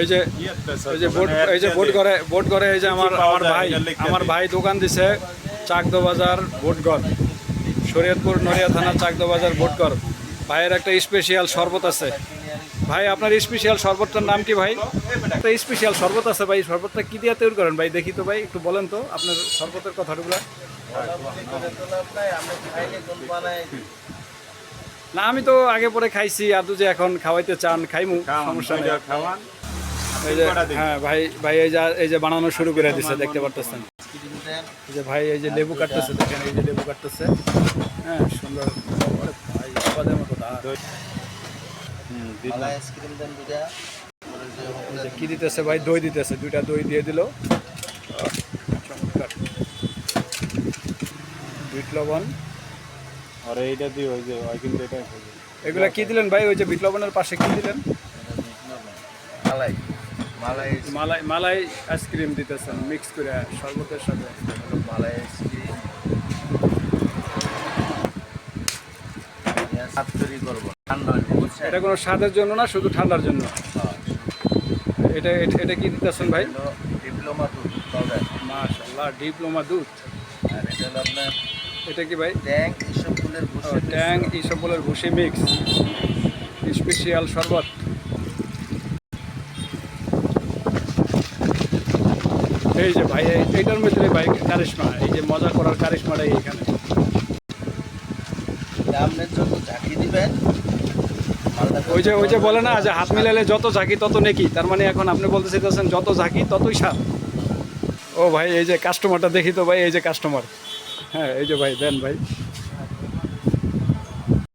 এই যে এই যে বোট এই যে বোট করে বোট করে এই যে আমার আমার ভাই আমার ভাই দোকান দিছে চাকদো বাজার বোটঘর শরীয়তপুর নড়িয়া থানা চাকদো বাজার বোটঘর ভাইয়ের একটা স্পেশাল শরবত আছে। ভাই আপনার স্পেশাল শরবতটার নাম কি ভাই? একটা স্পেশাল শরবত আছে ভাই শরবতটা কি দিয়ে তৈরি করেন ভাই? দেখি তো ভাই একটু বলেন তো আপনার শরবতের কথাগুলো। না আমি তো আগে পরে খাইছি আদু যে এখন খাওয়াইতে চান খাইমু সমস্যা নেই। হ্যাঁ ভাই ভাই এই যে এই যে বানানো শুরু করে দিছে দেখতে পারতেছেন। এই যে ভাই এই যে লেবু কাটতেছে দেখেন এই যে লেবু কাটতেছে। হ্যাঁ সুন্দর। ভাই মতো কি দিতেছে ভাই? দই দিতেছে দুইটা দই দিয়ে দিল। চমৎকার। বিট লবণ। আর এইটা দিয়ে ওই যে ওই কিন্তু এগুলা কি দিলেন ভাই? ওই যে বিট লবণের পাশে কি দিলেন? মালাই মালাই আইসক্রিম দিতেছেন মিক্স করে শরবতের সাথে। মালাই আইসক্রিম তৈরি করব। ঠান্ডা এটা কোনো স্বাদের জন্য না শুধু ঠান্ডার জন্য? এটা এটা- এটা কি দিতেছেন ভাই? ডিপ্লোমা দুধ মাশাল্লাহ ডিপ্লোমা দুধ। আর এটা হলো আপনার এটা কি ভাই? ট্যাঙ্ক ফুলের ও, ভুষি ট্যাং ইসবলের ভুসি মিক্স। স্পেশাল শরবত। এই যে ভাই এই- এইটার ভিতরে ভাই কারিশমা এই যে মজা করার কারিশমাটাই এখানে। ঝাঁকি দিবেন। ওই যে ওই যে বলে না যে হাত মিলালে যত ঝাঁকি তত নেকি তার মানে এখন আপনি বলতে চাইতেছেন যত ঝাঁকি ততই সাপ ও ভাই এই যে কাস্টমারটা দেখি তো ভাই এই যে কাস্টমার হ্যাঁ এই যে ভাই দেন ভাই।